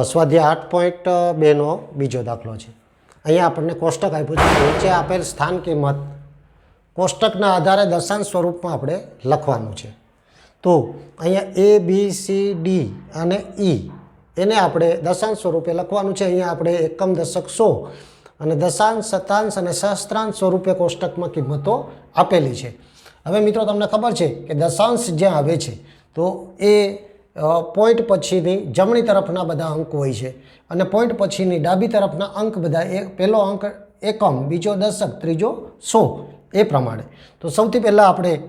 સ્વાધ્યાય આઠ પોઈન્ટ બેનો બીજો દાખલો છે. અહીંયા આપણને કોષ્ટક આપ્યું છે. નીચે આપેલ સ્થાન કિંમત કોષ્ટકના આધારે દશાંશ સ્વરૂપમાં આપણે લખવાનું છે. તો અહીંયા એ બી સી ડી અને ઈ એને આપણે દશાંશ સ્વરૂપે લખવાનું છે. અહીંયા આપણે એકમ દશક સો અને દશાંશ શતાંશ અને સહસ્ત્રાંશ સ્વરૂપે કોષ્ટકમાં કિંમતો આપેલી છે. હવે મિત્રો, તમને ખબર છે કે દશાંશ જ્યાં આવે છે, તો એ પોઈન્ટ પછીની જમણી તરફના બધા અંક હોય છે. અને પોઈન્ટ પછીની ડાબી તરફના અંક બધા એ, પહેલો અંક એકમ, બીજો દશક, ત્રીજો સો, એ પ્રમાણે. તો સૌથી પહેલાં આપણે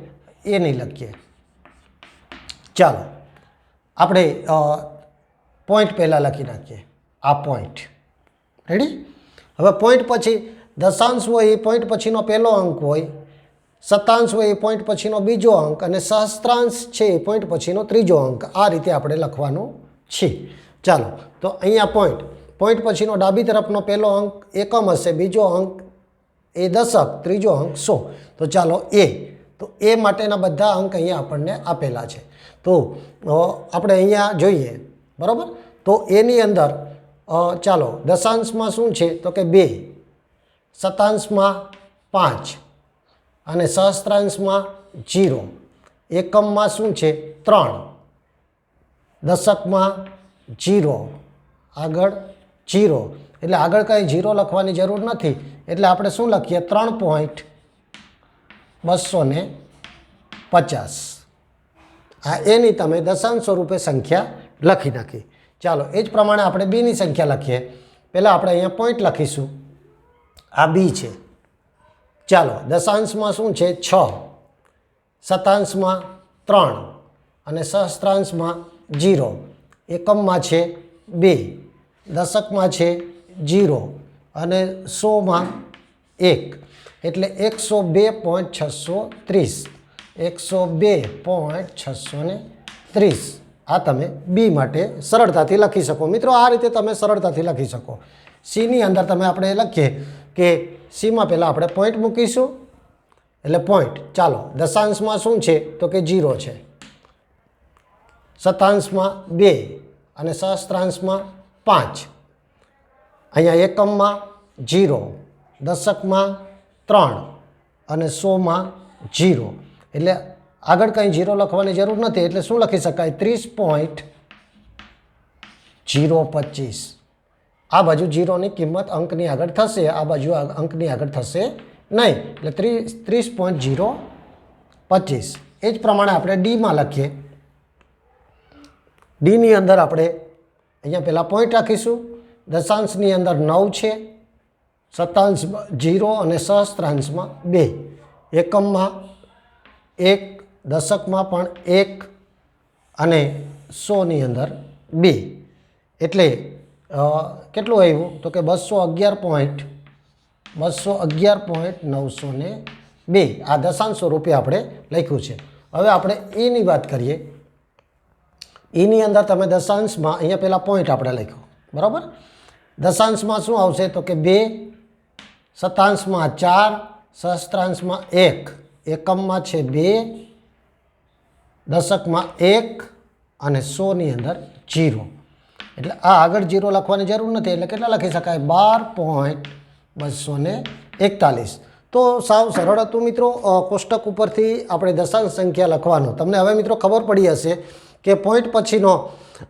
એ નહીં લખીએ. ચાલો, આપણે પોઈન્ટ પહેલાં લખી નાખીએ. આ પોઈન્ટ. રેડી હવે પોઈન્ટ પછી દશાંશ હોય, એ પોઈન્ટ પછીનો પહેલો અંક હોય સતાંશ હોય એ પોઈન્ટ પછીનો બીજો અંક અને સહસ્ત્રાંશ છે એ પોઈન્ટ પછીનો ત્રીજો અંક. આ રીતે આપણે લખવાનો છે. ચાલો, તો અહીંયા પોઈન્ટ પોઈન્ટ પછીનો ડાબી તરફનો પહેલો અંક એકમ હશે, બીજો અંક એ દશક, ત્રીજો અંક સો. તો ચાલો, એ. તો એ માટેના બધા અંક અહીંયા આપણને આપેલા છે. તો આપણે અહીંયા જોઈએ. બરાબર? તો એની અંદર ચાલો, દશાંશમાં શું છે? તો કે બે. સતાંશમાં પાંચ. અને સહસ્ત્રાંશમાં જીરો. એકમમાં શું છે? ત્રણ. દશકમાં જીરો. આગળ જીરો. એટલે આગળ કંઈ જીરો લખવાની જરૂર નથી. એટલે આપણે શું લખીએ? ત્રણ પોઈન્ટ બસો ને પચાસ. આ એની તમે દશાંશ સ્વરૂપે સંખ્યા લખી નાખી. ચાલો, એ જ પ્રમાણે આપણે બીની સંખ્યા લખીએ. પહેલાં આપણે અહીંયા પોઈન્ટ લખીશું. આ બી છે. ચાલો, દશાંશમાં શું છે? છ. શતાંશમાં ત્રણ અને સહસ્ત્રાંશમાં જીરો. એકમમાં છે બે. દશકમાં છે જીરો અને સોમાં એક. એટલે એકસો બે પોઈન્ટ છસો ત્રીસ. એકસો બે પોઈન્ટ છસો ને ત્રીસ. આ તમે બી માટે સરળતાથી લખી શકો. મિત્રો, આ રીતે તમે સરળતાથી લખી શકો. સીની અંદર તમે આપણે લખીએ. કે સીમાં પહેલાં આપણે પોઈન્ટ મૂકીશું. એટલે પોઈન્ટ ચાલો, દશાંશમાં શું છે? તો કે જીરો છે. શતાંશમાં બે અને સહસ્ત્રાંશમાં પાંચ. અહીંયા એકમમાં જીરો દશકમાં ત્રણ અને સોમાં જીરો એટલે આગળ કંઈ જીરો લખવાની જરૂર નથી. એટલે શું લખી શકાય? ત્રીસ પોઈન્ટ જીરો પચીસ. આ બાજુ જીરોની કિંમત અંકની આગળ થશે, આ બાજુ અંકની આગળ થશે નહીં. એટલે ત્રીસ ત્રીસ પોઈન્ટ જીરો પચીસ. એ જ પ્રમાણે આપણે ડીમાં લખીએ. ડીની અંદર આપણે અહીંયા પહેલાં પોઈન્ટ રાખીશું. દશાંશની અંદર નવ છે, સત્તાંશ જીરો અને સહસ્ત્રાંશમાં બે. એકમમાં એક, દશકમાં પણ એક અને સોની અંદર બે. એટલે કેટલું આવ્યું? તો કે બસો અગિયાર પોઈન્ટ બસો અગિયાર પોઈન્ટ નવસો ને બે. આ દશાંશ સ્વરૂપે આપણે લખ્યું છે. હવે આપણે એની વાત કરીએ. એની અંદર તમે દશાંશમાં અહીંયા પહેલાં પોઈન્ટ આપણે લખ્યો. બરાબર? દશાંશમાં શું આવશે? તો કે બે શતાંશમાં ચાર, સહસ્ત્રાંશમાં એક. એકમમાં છે બે, દશકમાં એક અને સોની અંદર જીરો. એટલે આ આગળ જીરો લખવાની જરૂર નથી, એટલે કેટલા લખી શકાય? બાર પોઈન્ટ બસો ને એકતાલીસ. તો સાવ સરળ હતું મિત્રો કોષ્ટક ઉપરથી આપણે દશાંશ સંખ્યા લખવાનો. તમને હવે મિત્રો ખબર પડી હશે કે પોઈન્ટ પછીનો,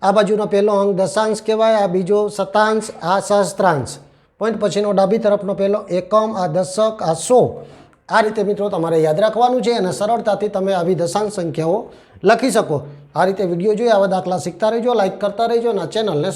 આ બાજુનો પહેલો અંક દશાંશ કહેવાય, આ બીજો શતાંશ, આ સહસ્ત્રાંશ. પોઈન્ટ પછીનો ડાબી તરફનો પહેલો એકમ, આ દશક, આ સો. આ રીતે મિત્રો તમારે યાદ રાખવાનું છે અને સરળતાથી તમે આવી દશાંશ સંખ્યાઓ લખી શકો. આ રીતે વીડિયો જોઈ આવા દાખલા શીખતા રહેજો લાઇક કરતા રહેજો અને ચેનલને